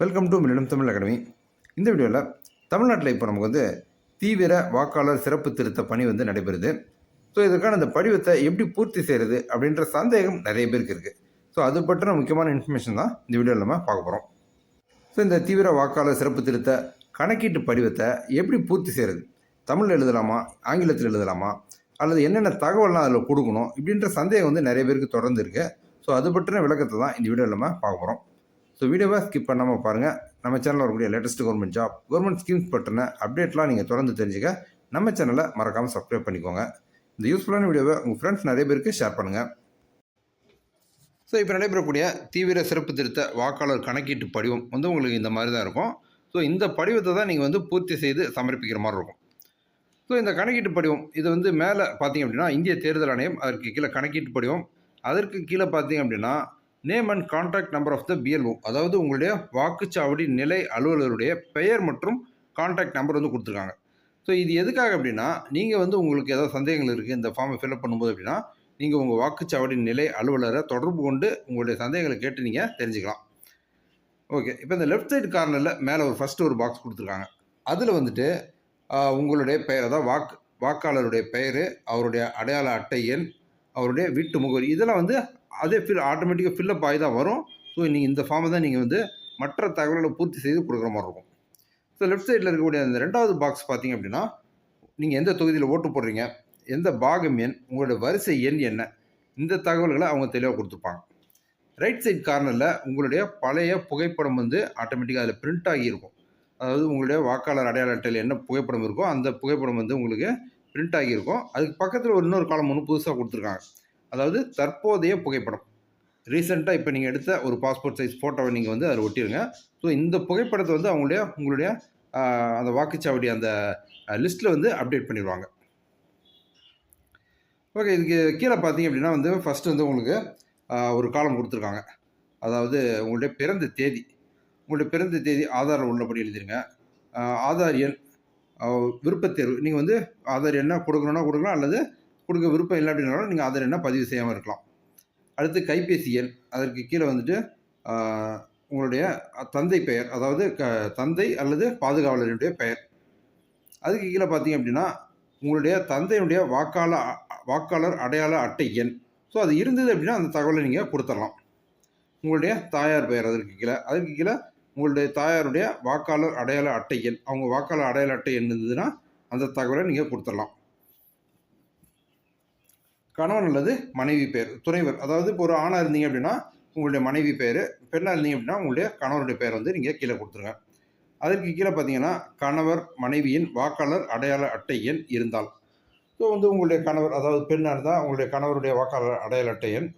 Welcome to மில்லிடம் Tamil academy இந்த வீடியோவில் தமிழ்நாட்டில் இப்போ நமக்கு வந்து தீவிர வாக்காளர் சிறப்பு திருத்த பணி வந்து நடைபெறுது. ஸோ இதற்கான இந்த படிவத்தை எப்படி பூர்த்தி செய்கிறது அப்படின்ற சந்தேகம் நிறைய பேருக்கு இருக்குது ஸோ அது பற்றின முக்கியமான இன்ஃபர்மேஷன் தான் இந்த வீடியோவில் நம்ம பார்க்க போகிறோம் ஸோ இந்த தீவிர வாக்காளர் சிறப்பு திருத்த கணக்கீட்டு படிவத்தை எப்படி பூர்த்தி செய்கிறது தமிழில் எழுதலாமா? ஆங்கிலத்தில் எழுதலாமா? அல்லது என்னென்ன தகவல்லாம் அதில் கொடுக்கணும்? இப்படின்ற சந்தேகம் வந்து நிறைய பேருக்கு தொடர்ந்து இருக்குது ஸோ அது பற்றின விளக்கத்தை தான் இந்த வீடியோவில் நம்ம பார்க்க போகிறோம் ஸோ வீடியோவை ஸ்கிப் பண்ணாமல் பாருங்கள் நம்ம சேனலில் வரக்கூடிய latest government job government schemes பற்றின அப்டேட்லாம் நீங்கள் தொடர்ந்து தெரிஞ்சுக்க நம்ம சேனலை மறக்காமல் சப்ஸ்கிரைப் பண்ணிக்கோங்க. இந்த யூஸ்ஃபுல்லான வீடியோவை உங்கள் ஃப்ரெண்ட்ஸ் நிறைய பேருக்கு ஷேர் பண்ணுங்கள் ஸோ இப்போ நடைபெறக்கூடிய தீவிர சிறப்பு திருத்த வாக்காளர் கணக்கீட்டு படிவம் வந்து உங்களுக்கு இந்த மாதிரி தான் இருக்கும். ஸோ இந்த படிவத்தை தான் நீங்கள் வந்து பூர்த்தி செய்து சமர்ப்பிக்கிற மாதிரி இருக்கும். ஸோ இந்த கணக்கீட்டு படிவம் இது வந்து மேலே பார்த்தீங்க அப்படின்னா இந்திய தேர்தல் ஆணையம் அதற்கு கீழே கணக்கீட்டு படிவம் அதற்கு கீழே பார்த்தீங்க அப்படின்னா name and contact number of the BLO அதாவது உங்களுடைய வாக்குச்சாவடி நிலை அலுவலருடைய பெயர் மற்றும் கான்டாக்ட் நம்பர் வந்து கொடுத்துருக்காங்க. ஸோ இது எதுக்காக அப்படின்னா நீங்கள் வந்து உங்களுக்கு ஏதாவது சந்தேகங்கள் இருக்குது இந்த ஃபார்மை ஃபில்அப் பண்ணும்போது அப்படின்னா நீங்கள் உங்கள் வாக்குச்சாவடி நிலை அலுவலரை தொடர்பு கொண்டு உங்களுடைய சந்தேகங்களை கேட்டு நீங்கள் தெரிஞ்சுக்கலாம். ஓகே இப்போ இந்த லெஃப்ட் சைடு கார்னரில் மேலே ஒரு ஃபஸ்ட்டு ஒரு பாக்ஸ் கொடுத்துருக்காங்க. அதில் வந்துட்டு உங்களுடைய பெயர் அதாவது வாக்கு வாக்காளருடைய பெயர் அவருடைய அடையாள அட்டை எண் அவருடைய வீட்டு முகவரி இதெல்லாம் வந்து அதே ஃபில் ஆட்டோமேட்டிக்காக ஃபில்லப் ஆகி தான் வரும். ஸோ நீங்கள் இந்த ஃபார்மை தான் நீங்கள் வந்து மற்ற தகவல்களை பூர்த்தி செய்து கொடுக்குற மாதிரி இருக்கும். ஸோ லெஃப்ட் சைடில் இருக்கக்கூடிய அந்த ரெண்டாவது பாக்ஸ் பார்த்தீங்க அப்படின்னா நீங்கள் எந்த தொகுதியில் ஓட்டு போடுறீங்க எந்த பாகம் எண் உங்களுடைய வரிசை எண் என்ன இந்த தகவல்களை அவங்க தெளிவாக கொடுத்துருப்பாங்க ரைட் சைட் கார்னரில் உங்களுடைய பழைய புகைப்படம் வந்து ஆட்டோமேட்டிக்காக அதில் பிரிண்ட் ஆகியிருக்கும் அதாவது உங்களுடைய வாக்காளர் அடையாள அட்டையில் என்ன புகைப்படம் இருக்கோ அந்த புகைப்படம் வந்து உங்களுக்கு பிரிண்ட் ஆகியிருக்கும் அதுக்கு பக்கத்தில் ஒரு இன்னொரு காலம் ஒன்று புதுசாக கொடுத்துருக்காங்க. அதாவது தற்போதைய புகைப்படம். ரீசெண்டாக இப்போ நீங்கள் எடுத்த ஒரு பாஸ்போர்ட் சைஸ் ஃபோட்டோவை நீங்கள் வந்து அதில் ஒட்டிடுங்க ஸோ இந்த புகைப்படத்தை வந்து அவங்களுடைய உங்களுடைய அந்த வாக்குச்சாவடி அந்த லிஸ்ட்டில் வந்து அப்டேட் பண்ணிடுவாங்க ஓகே இதுக்கு கீழே பார்த்தீங்க அப்படின்னா வந்து ஃபஸ்ட்டு வந்து உங்களுக்கு ஒரு காலம் கொடுத்துருக்காங்க. அதாவது உங்களுடைய பிறந்த தேதி. உங்களுடைய பிறந்த தேதி ஆதாரில் உள்ளபடி எழுதிருங்க. ஆதார் எண் விருப்பத்தேர்வு. நீங்கள் வந்து ஆதார் எண்ணாக கொடுக்கணுன்னா கொடுக்கலாம் அல்லது கொடுக்க விருப்பம் இல்லை அப்படின்னாலும் நீங்கள் அதில் என்ன பதிவு செய்யாமல் இருக்கலாம். அடுத்து கைபேசி எண். அதற்கு கீழே வந்துட்டு உங்களுடைய தந்தை பெயர். அதாவது க தந்தை அல்லது பாதுகாவலரினுடைய பெயர். அதுக்கு கீழே பார்த்தீங்க அப்படின்னா உங்களுடைய தந்தையினுடைய வாக்காள வாக்காளர் அடையாள அட்டை எண். ஸோ அது இருந்தது அப்படின்னா அந்த தகவலை நீங்கள் கொடுத்துடலாம். உங்களுடைய தாயார் பெயர் அதற்கு கீழே. அதுக்கு கீழே உங்களுடைய தாயாருடைய வாக்காளர் அடையாள அட்டை எண். அவங்க வாக்காளர் அடையாள அட்டை எண் இருந்ததுன்னா அந்த தகவலை நீங்கள் கொடுத்துடலாம். கணவன் அல்லது மனைவி பெயர் துணைவர். அதாவது இப்போ ஒரு ஆணாக இருந்தீங்க அப்படின்னா உங்களுடைய மனைவி பெயர் பெண்ணாக இருந்தீங்க அப்படின்னா உங்களுடைய கணவருடைய பெயர் வந்து நீங்கள் கீழே கொடுத்துருங்க. அதற்கு கீழே பார்த்தீங்கன்னா கணவர் மனைவியின் வாக்காளர் அடையாள அட்டை எண் இருந்தால். ஸோ வந்து உங்களுடைய கணவர் அதாவது பெண்ணாக இருந்தால் உங்களுடைய கணவருடைய வாக்காளர் அடையாள அட்டை எண்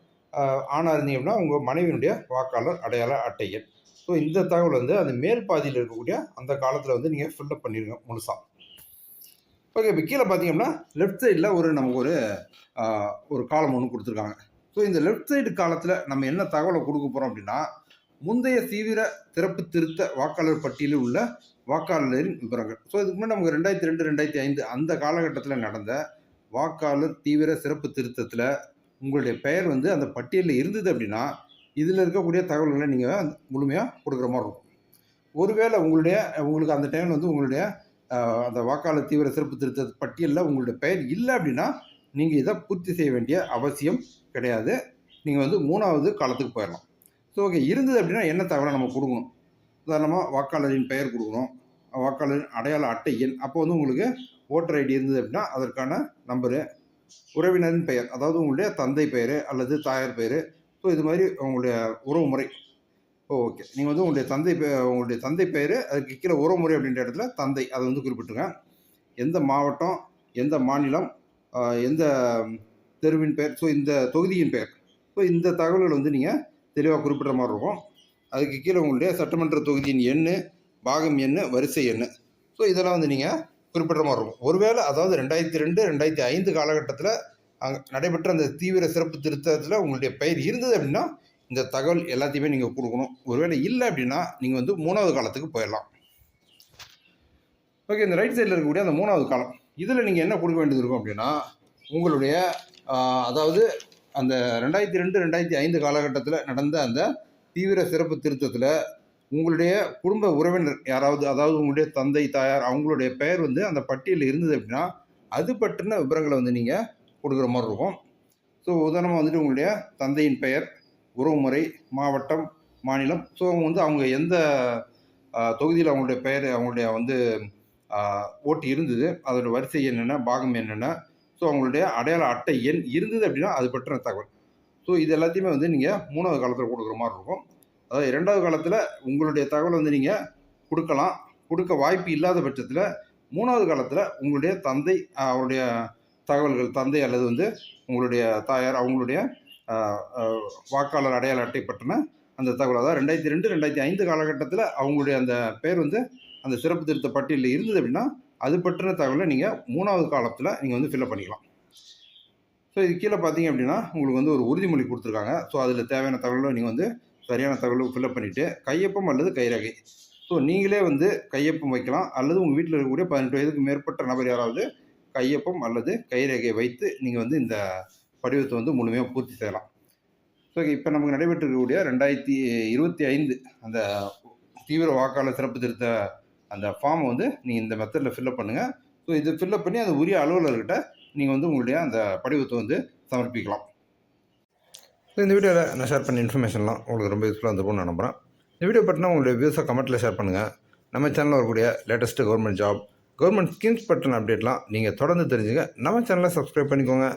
ஆணாக இருந்தீங்க அப்படின்னா உங்கள் மனைவியினுடைய வாக்காளர் அடையாள அட்டை எண். ஸோ இந்த தகவல் வந்து அந்த மேல் பாதியில் இருக்கக்கூடிய அந்த காலத்தில் வந்து நீங்கள் ஃபில்லப் பண்ணிடுங்க முழுசாக ஓகே இப்போ கீழே பார்த்தீங்கன்னா லெஃப்ட் சைடில் ஒரு நமக்கு ஒரு ஒரு காலம் ஒன்று கொடுத்துருக்காங்க. ஸோ இந்த லெஃப்ட் சைடு காலத்தில் நம்ம என்ன தகவலை கொடுக்க போகிறோம் அப்படின்னா முந்தைய தீவிர சிறப்பு திருத்த வாக்காளர் பட்டியலில் உள்ள வாக்காளரின் விவரங்கள். ஸோ இதுக்கு முன்னாடி நமக்கு ரெண்டாயிரத்தி ரெண்டு ரெண்டாயிரத்தி ஐந்து அந்த காலகட்டத்தில் நடந்த வாக்காளர் தீவிர சிறப்பு திருத்தத்தில் உங்களுடைய பெயர் வந்து அந்த பட்டியலில் இருந்தது அப்படின்னா இதில் இருக்கக்கூடிய தகவல்களை நீங்கள் முழுமையாக கொடுக்குற மாதிரி இருக்கும். ஒருவேளை உங்களுடைய உங்களுக்கு அந்த டைமில் வந்து உங்களுடைய அந்த வாக்காளர் தீவிர சிறப்பு திருத்த பட்டியலில் உங்களுடைய பெயர் இல்லை அப்படின்னா நீங்கள் இதை பூர்த்தி செய்ய வேண்டிய அவசியம் கிடையாது. நீங்கள் வந்து மூணாவது காலத்துக்கு போயிடலாம் ஸோ ஓகே இருந்தது அப்படின்னா என்ன தகவலை நம்ம கொடுக்கணும்? உதாரணமாக வாக்காளரின் பெயர் கொடுக்கணும். வாக்காளரின் அடையாள அட்டை எண். அப்போ வந்து உங்களுக்கு ஓட்டர் ஐடி இருந்தது அப்படின்னா அதற்கான நம்பரு உறவினரின் பெயர் அதாவது உங்களுடைய தந்தை பெயர் அல்லது தாயார் பெயர். ஸோ இது மாதிரி உங்களுடைய உறவு முறை ஓ ஓகே நீங்கள் வந்து உங்களுடைய தந்தை பெ உங்களுடைய தந்தை பெயர் அதுக்கு கீழே உறவுமுறை அப்படின்ற இடத்துல தந்தை அதை வந்து குறிப்பிட்டுங்க எந்த மாவட்டம் எந்த மாநிலம் எந்த தெருவின் பெயர் ஸோ இந்த தொகுதியின் பெயர். ஸோ இந்த தகவல்கள் வந்து நீங்கள் தெளிவாக குறிப்பிட்ற மாதிரி இருக்கும். அதுக்கு கீழே உங்களுடைய சட்டமன்ற தொகுதியின் எண் பாகம் எண் வரிசை எண் ஸோ இதெல்லாம் வந்து நீங்கள் குறிப்பிட்ற மாதிரி இருக்கும். ஒருவேளை அதாவது ரெண்டாயிரத்தி ரெண்டு ரெண்டாயிரத்தி ஐந்து காலகட்டத்தில் அங்கே நடைபெற்ற அந்த தீவிர சிறப்பு திருத்தத்தில் உங்களுடைய பெயர் இருந்தது அப்படின்னா இந்த தகவல் எல்லாத்தையுமே நீங்கள் கொடுக்கணும். ஒருவேளை இல்லை அப்படின்னா நீங்கள் வந்து மூணாவது காலத்துக்கு போயிடலாம். ஓகே இந்த ரைட் சைடில் இருக்கக்கூடிய அந்த மூணாவது காலம். இதில் நீங்கள் என்ன கொடுக்க வேண்டியது இருக்கும் அப்படின்னா உங்களுடைய அதாவது அந்த ரெண்டாயிரத்தி ரெண்டு ரெண்டாயிரத்தி ஐந்து காலகட்டத்தில் நடந்த அந்த தீவிர சிறப்பு திருத்தத்தில் உங்களுடைய குடும்ப உறவினர் யாராவது அதாவது உங்களுடைய தந்தை தாயார் அவங்களுடைய பெயர் வந்து அந்த பட்டியலில் இருந்தது அப்படின்னா அது பற்றின விவரங்களை வந்து நீங்கள் கொடுக்குற மாதிரி இருக்கும். ஸோ உதாரணமாக வந்துட்டு உங்களுடைய தந்தையின் பெயர் உறவுமுறை மாவட்டம் மாநிலம். ஸோ அவங்க வந்து அவங்க எந்த தொகுதியில் அவங்களுடைய பெயர் அவங்களுடைய வந்து ஓட்டு இருந்தது அதோட வரிசை என்னென்ன பாகம் என்னென்ன ஸோ அவங்களுடைய அடையாள அட்டை எண் இருந்தது அப்படின்னா அது பற்றின தகவல். ஸோ இது எல்லாத்தையுமே வந்து நீங்கள் மூணாவது காலத்தில் கொடுக்குற மாதிரி இருக்கும். அதாவது இரண்டாவது காலத்தில் உங்களுடைய தகவல் வந்து நீங்கள் கொடுக்கலாம். கொடுக்க வாய்ப்பு இல்லாத பட்சத்தில் மூணாவது காலத்தில் உங்களுடைய தந்தை அவருடைய தகவல்கள் தந்தை அல்லது வந்து உங்களுடைய தாயார் அவங்களுடைய வாக்காளர் அடையாள அட்டை பற்றின அந்த தகவல். அதாவது ரெண்டாயிரத்தி ரெண்டு ரெண்டாயிரத்தி ஐந்து காலகட்டத்தில் அவங்களுடைய அந்த பேர் வந்து அந்த சிறப்பு திருத்த பட்டியலில் இருந்தது அப்படின்னா அது பற்றின தகவலை நீங்கள் மூணாவது காலத்தில் நீங்கள் வந்து ஃபில்அப் பண்ணிக்கலாம். ஸோ இது கீழே பார்த்தீங்க அப்படின்னா உங்களுக்கு வந்து ஒரு உறுதிமொழி கொடுத்துருக்காங்க. ஸோ அதில் தேவையான தகவலை நீங்கள் வந்து சரியான தகவலை ஃபில்அப் பண்ணிவிட்டு கையொப்பம் அல்லது கைரேகை. ஸோ நீங்களே வந்து கையொப்பம் வைக்கலாம். அல்லது உங்கள் வீட்டில் இருக்கக்கூடிய பதினெட்டு வயதுக்கு மேற்பட்ட நபர் யாராவது கையொப்பம் அல்லது கைரேகையை வைத்து நீங்கள் வந்து இந்த படிவத்தை வந்து முழுமையாக பூர்த்தி செய்யலாம். ஸோ இப்போ நமக்கு நடைபெற்றிருக்கக்கூடிய ரெண்டாயிரத்தி இருபத்தி ஐந்து அந்த தீவிர வாக்காளர் சிறப்பு திருத்த அந்த ஃபார்மை வந்து நீங்கள் இந்த மெத்தடில் ஃபில்அப் பண்ணுங்கள் ஸோ இது ஃபில்அப் பண்ணி அந்த உரிய அலுவலர்கிட்ட நீங்கள் வந்து உங்களுடைய அந்த படிவத்தை வந்து சமர்ப்பிக்கலாம். ஸோ இந்த வீடியோவில் நான் ஷேர் பண்ண இன்ஃபர்மேஷன்லாம் உங்களுக்கு ரொம்ப யூஸ்ஃபுல்லாக இருந்திருக்கும்னு நான் நம்புகிறேன் இந்த வீடியோ பற்றினா உங்களுடைய வியூஸை கமெண்ட்டில் ஷேர் பண்ணுங்கள் நம்ம சேனலில் வரக்கூடிய latest government job government schemes பற்றின அப்டேட்லாம் நீங்கள் தொடர்ந்து தெரிஞ்சுங்க நம்ம சேனலை சப்ஸ்கிரைப் பண்ணிக்கோங்க.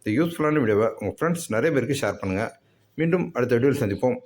இந்த யூஸ்ஃபுல்லான வீடியோவை உங்கள் ஃப்ரெண்ட்ஸ் நிறைய பேருக்கு ஷேர் பண்ணுங்கள் மீண்டும் அடுத்த வீடியோவில் சந்திப்போம்.